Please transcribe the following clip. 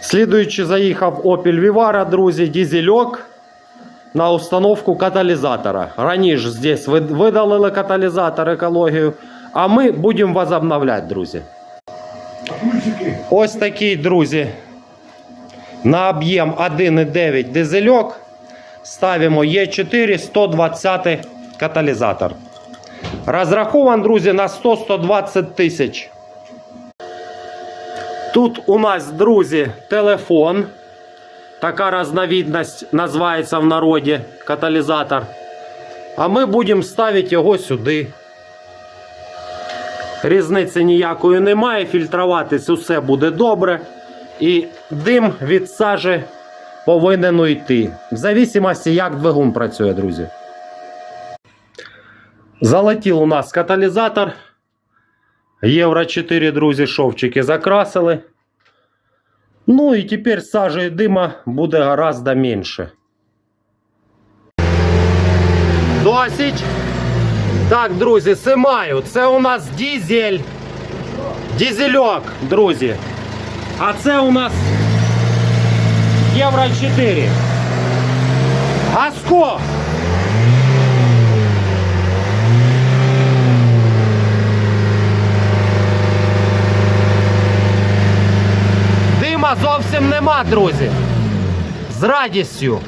Слідуючи заїхав Opel Vivara, друзі, дізельок на установку каталізатора. Раніше здесь видалили каталізатор екологію, а ми будемо возобновляти, друзі. Ось такий, друзі, на об'єм 1,9 дизельок. Ставимо Е4 120 каталізатор. Розрахован, друзі, на 100-120 тисяч. Тут у нас, друзі, телефон. Така разновидність називається в народі каталізатор. А ми будемо ставити його сюди. Різниці ніякої немає, фільтруватись усе буде добре. І дим від сажі повинен уйти. В зависимості, як двигун працює, друзі. Залетів у нас каталізатор. Євро 4, друзі, шовчики закрасили. Ну і тепер сажі і дима буде гораздо менше. Досить. Так, друзі, симаю. Це у нас дізель. Дізельок, друзі. А це у нас Євро 4. Гаско. Дима зовсім нема, друзі. З радістю.